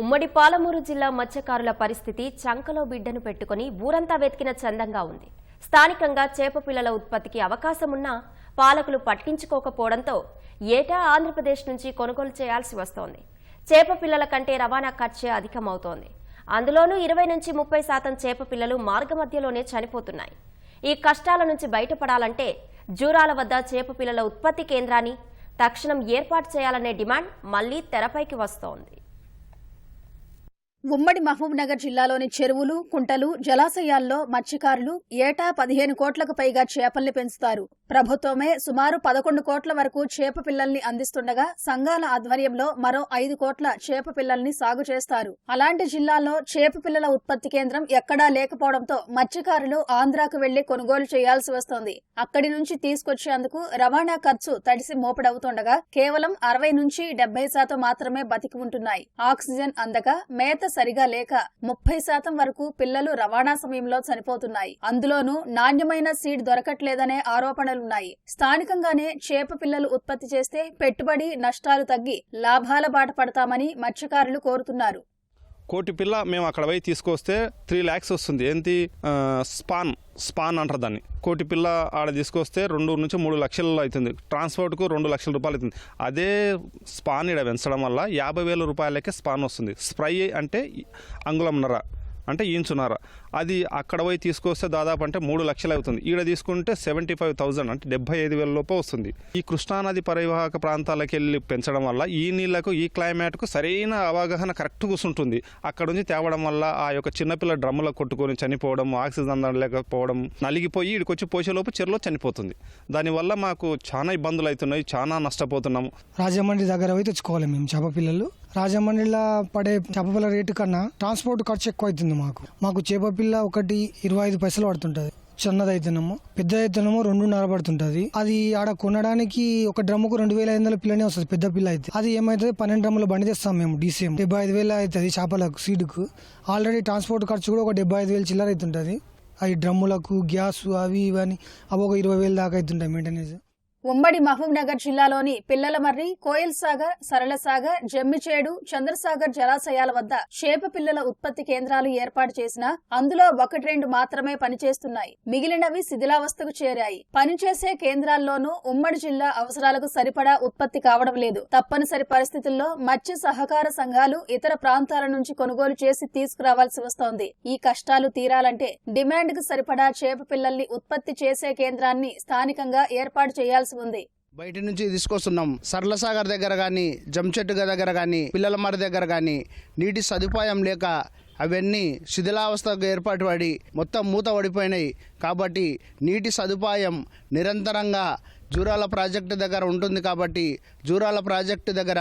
ఉమ్మడి పాలమూరు జిల్లా మత్స్యకారుల పరిస్థితి చంకలో బిడ్డను పెట్టుకుని ఊరంతా వెతికిన చందంగా ఉంది. స్థానికంగా చేప పిల్లల ఉత్పత్తికి అవకాశమున్నా పాలకులు పట్టించుకోకపోవడంతో ఏటా ఆంధ్రప్రదేశ్ నుంచి కొనుగోలు చేయాల్సి వస్తోంది. చేప పిల్లల కంటే రవాణా ఖర్చే అధికమవుతోంది. అందులోనూ ఇరవై నుంచి ముప్పై శాతం చేప పిల్లలు మార్గమధ్యలోనే చనిపోతున్నాయి. ఈ కష్టాల నుంచి బయటపడాలంటే జూరాల వద్ద చేప పిల్లల ఉత్పత్తి కేంద్రాన్ని తక్షణం ఏర్పాటు చేయాలనే డిమాండ్ మళ్ళీ తెరపైకి వస్తోంది. ఉమ్మడి మహబూబ్నగర్ జిల్లాలోని చెరువులు కుంటలు జలాశయాల్లో మత్స్యకారులు ఏటా పదిహేను కోట్లకు పైగా చేపల్ని పెంచుతారు. ప్రభుత్వమే సుమారు పదకొండు కోట్ల వరకు చేప పిల్లల్ని అందిస్తుండగా సంఘాల ఆధ్వర్యంలో మరో ఐదు కోట్ల చేప పిల్లల్ని సాగు చేస్తారు. అలాంటి జిల్లాల్లో చేప పిల్లల ఉత్పత్తి కేంద్రం ఎక్కడా లేకపోవడంతో మత్స్యకారులు ఆంధ్రాకు వెళ్ళి కొనుగోలు చేయాల్సి వస్తోంది. అక్కడి నుంచి తీసుకొచ్చేందుకు రవాణా ఖర్చు తడిసి మోపడవుతుండగా కేవలం అరవై నుంచి డెబ్బై శాతం మాత్రమే బతికి ఉంటున్నాయి. ఆక్సిజన్ అందక మేత సరిగా లేక ముప్పై శాతం వరకు పిల్లలు రవాణా సమయంలో చనిపోతున్నాయి. అందులోనూ నాణ్యమైన సీడ్ దొరకట్లేదనే ఆరోపణలున్నాయి. స్థానికంగానే చేప పిల్లలు ఉత్పత్తి చేస్తే పెట్టుబడి నష్టాలు తగ్గి లాభాల బాట పడతామని మత్స్యకారులు కోరుతున్నారు. కోటి పిల్ల మేము అక్కడ పోయి తీసుకొస్తే త్రీ ల్యాక్స్ వస్తుంది. ఏంటి? స్పాన్ స్పాన్ అంటారు దాన్ని. కోటి పిల్ల ఆడ తీసుకొస్తే రెండు నుంచి మూడు లక్షలు అవుతుంది. ట్రాన్స్పోర్ట్కు రెండు లక్షల రూపాయలు అవుతుంది. అదే స్పాన్ ఇక్కడ పెంచడం వల్ల యాభై వేల రూపాయలకే స్పాన్ వస్తుంది. స్ప్రై అంటే అంగుళంన్నర అంటే ఈంచున్నార. అది అక్కడ పోయి తీసుకొస్తే దాదాపు అంటే మూడు లక్షలు అవుతుంది. ఈడ తీసుకుంటే సెవెంటీ ఫైవ్ థౌజండ్ అంటే డెబ్బై ఐదు వేల లోపు వస్తుంది. ఈ కృష్ణానది పరివాహక ప్రాంతాలకు వెళ్ళి పెంచడం వల్ల ఈ నీళ్ళకు ఈ క్లైమేట్కు సరైన అవగాహన కరెక్ట్ కూర్చుంటుంది అక్కడ నుంచి తేవడం వల్ల ఆ యొక్క చిన్నపిల్ల డ్రమ్ములో కొట్టుకొని చనిపోవడం ఆక్సిజన్ అందలేకపోవడం నలిగిపోయి ఇక్కడికి వచ్చి పోసేలోపు చెరులో చనిపోతుంది. దానివల్ల మాకు చాలా ఇబ్బందులు అవుతున్నాయి చాలా నష్టపోతున్నాము. రాజమండ్రి దగ్గర పోయి తెచ్చుకోవాలి మేము చేప పిల్లలు. రాజమండ్రిలో పడే చేపపిల్ల రేటు కన్నా ట్రాన్స్పోర్ట్ ఖర్చు ఎక్కువ అవుతుంది మాకు మాకు చేపపిల్ల ఒకటి ఇరవై ఐదు పైసలు పడుతుంటది. చిన్నదైతేనేమో పెద్దదైతేనేమో పెద్ద అయితేనేమో రెండున్నర పడుతుంటది. అది ఆడ కొనడానికి ఒక డ్రమ్ముకు రెండు వేల ఐదు వందల పిల్లనే వస్తుంది పెద్ద పిల్ల అయితే. అది ఏమైతుంది? పన్నెండు డ్రమ్ములు బండి తెస్తాం మేము డీసీఎం. డెబ్బై ఐదు వేలు అవుతుంది చేపలకు సీడ్కు ఆల్రెడీ ట్రాన్స్పోర్ట్ ఖర్చు కూడా ఒక డెబ్బై ఐదు వేలు చిల్లర అవుతుంటుంది అవి డ్రమ్ములకు గ్యాస్ అవి ఇవని అవి ఒక ఇరవై వేలు దాకా అవుతుంటాయి మెయింటెనెన్స్ ఉమ్మడి మహబూబ్నగర్ జిల్లాలోని పిల్లలమర్రి కోయల్సాగర్ సరళసాగర్ జమ్మిచేడు చంద్రసాగర్ జలాశయాల వద్ద చేప పిల్లల ఉత్పత్తి కేంద్రాలు ఏర్పాటు చేసినా అందులో ఒకటి రెండు మాత్రమే పనిచేస్తున్నాయి. మిగిలినవి శిథిలావస్థకు చేరాయి. పనిచేసే కేంద్రాల్లోనూ ఉమ్మడి జిల్లా అవసరాలకు సరిపడా ఉత్పత్తి కావడం లేదు. తప్పనిసరి పరిస్థితుల్లో మత్స్య సహకార సంఘాలు ఇతర ప్రాంతాల నుంచి కొనుగోలు చేసి తీసుకురావాల్సి వస్తోంది. ఈ కష్టాలు తీరాలంటే డిమాండ్కు సరిపడా చేప పిల్లల్ని ఉత్పత్తి చేసే కేంద్రాన్ని స్థానికంగా ఏర్పాటు చేయాల్సి ఉంది బయట నుంచి తీసుకొస్తున్నాం. సర్లసాగర్ దగ్గర కానీ జంచెట్టు దగ్గర కానీ పిల్లల మర దగ్గర కానీ నీటి సదుపాయం లేక అవన్నీ శిథిలావస్థకు ఏర్పాటు పడి మొత్తం మూత పడిపోయినాయి. కాబట్టి నీటి సదుపాయం నిరంతరంగా జూరాల ప్రాజెక్టు దగ్గర ఉంటుంది కాబట్టి జూరాల ప్రాజెక్టు దగ్గర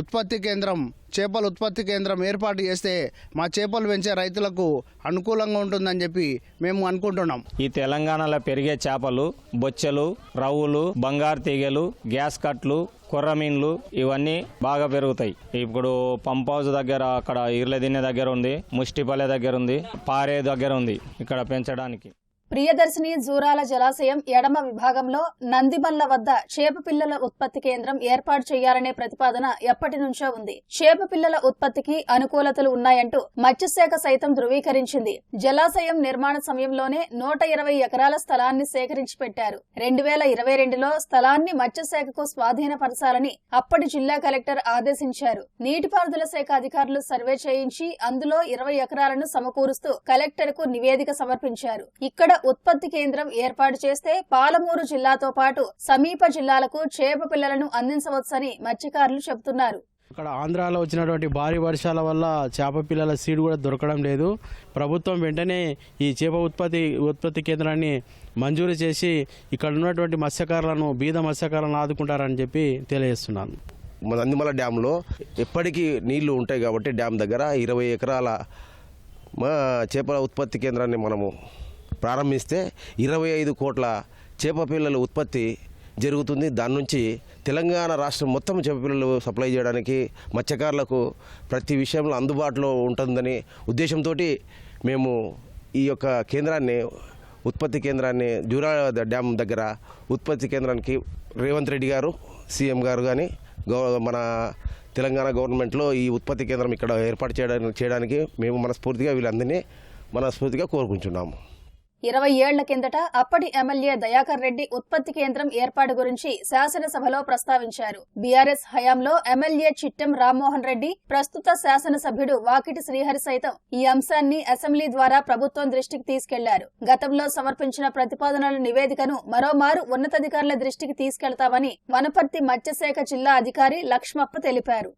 ఉత్పత్తి కేంద్రం చేపల ఉత్పత్తి కేంద్రం ఏర్పాటు చేస్తే మా చేపలు పెంచే రైతులకు అనుకూలంగా ఉంటుందని చెప్పి మేము అనుకుంటున్నాం. ఈ తెలంగాణలో పెరిగే చేపలు బొచ్చెలు రవ్వులు బంగారు తీగలు గ్యాస్ కట్లు కొర్రమీన్లు ఇవన్నీ బాగా పెరుగుతాయి. ఇప్పుడు పంప్ హౌస్ దగ్గర అక్కడ ఇర్లదిన్నె దగ్గర ఉంది ముష్టిపల్లె దగ్గర ఉంది పారే దగ్గర ఉంది ఇక్కడ పెంచడానికి. ప్రియదర్శిని జూరాల జలాశయం ఎడమ విభాగంలో నందిమల్ల వద్ద చేప పిల్లల ఉత్పత్తి కేంద్రం ఏర్పాటు చేయాలనే ప్రతిపాదన ఎప్పటి నుంచో ఉంది. చేప పిల్లల ఉత్పత్తికి అనుకూలతలు ఉన్నాయంటూ మత్స్యశాఖ సైతం ధృవీకరించింది. జలాశయం నిర్మాణ సమయంలోనే నూట ఇరవై ఎకరాల స్థలాన్ని సేకరించి పెట్టారు. రెండు వేల ఇరవై రెండులో స్థలాన్ని మత్స్యశాఖకు స్వాధీనపరచాలని అప్పటి జిల్లా కలెక్టర్ ఆదేశించారు. నీటిపారుదల శాఖ అధికారులు సర్వే చేయించి అందులో ఇరవై ఎకరాలను సమకూరుస్తూ కలెక్టర్కు నివేదిక సమర్పించారు. ఇక్కడ ఉత్పత్తి కేంద్రం ఏర్పాటు చేస్తే పాలమూరు జిల్లాతో పాటు సమీప జిల్లాలకు చేప పిల్లలను అందించవచ్చని మత్స్యకారులు చెబుతున్నారు. అక్కడ ఆంధ్రాలో వచ్చినటువంటి భారీ వర్షాల వల్ల చేప పిల్లల సీడ్ కూడా దొరకడం లేదు. ప్రభుత్వం వెంటనే ఈ చేప ఉత్పత్తి ఉత్పత్తి కేంద్రాన్ని మంజూరు చేసి ఇక్కడ ఉన్నటువంటి మత్స్యకారులను బీద మత్స్యకారులను ఆదుకుంటారని చెప్పి తెలియజేస్తున్నాను. మన నందిమల డ్యాంలో ఎప్పటికీ నీళ్ళు ఉంటాయి కాబట్టి డ్యామ్ దగ్గర ఇరవై ఎకరాల మా చేపల ఉత్పత్తి కేంద్రాన్ని మనము ప్రారంభిస్తే ఇరవై ఐదు కోట్ల చేప పిల్లల ఉత్పత్తి జరుగుతుంది. దాని నుంచి తెలంగాణ రాష్ట్రం మొత్తం చేప పిల్లలు సప్లై చేయడానికి మత్స్యకారులకు ప్రతి విషయంలో అందుబాటులో ఉంటుందని ఉద్దేశంతో మేము ఈ యొక్క కేంద్రాన్ని ఉత్పత్తి కేంద్రాన్ని జూరా డ్యామ్ దగ్గర ఉత్పత్తి కేంద్రానికి రేవంత్ రెడ్డి గారు సీఎం గారు కానీ గౌ మన తెలంగాణ గవర్నమెంట్లో ఈ ఉత్పత్తి కేంద్రం ఇక్కడ ఏర్పాటు చేయడానికి చేయడానికి మేము మనస్ఫూర్తిగా వీళ్ళందరినీ మనస్ఫూర్తిగా కోరుకుంటున్నాము. ఇరవై ఏళ్ళ కిందట అప్పటి ఎమ్మెల్యే దయాకర్ రెడ్డి ఉత్పత్తి కేంద్రం ఏర్పాటు గురించి శాసనసభలో ప్రస్తావించారు. బీఆర్ఎస్ హయాంలో ఎమ్మెల్యే చిట్టెం రామ్మోహన్ రెడ్డి ప్రస్తుత శాసనసభ్యుడు వాకిటి శ్రీహరి సైతం ఈ అంశాన్ని అసెంబ్లీ ద్వారా ప్రభుత్వం దృష్టికి తీసుకెళ్ళారు. గతంలో సమర్పించిన ప్రతిపాదనల నివేదికను మరోమారు ఉన్నతాధికారుల దృష్టికి తీసుకెళ్తామని వనపర్తి మత్స్యశాఖ జిల్లా అధికారి లక్ష్మప్ప తెలిపారు.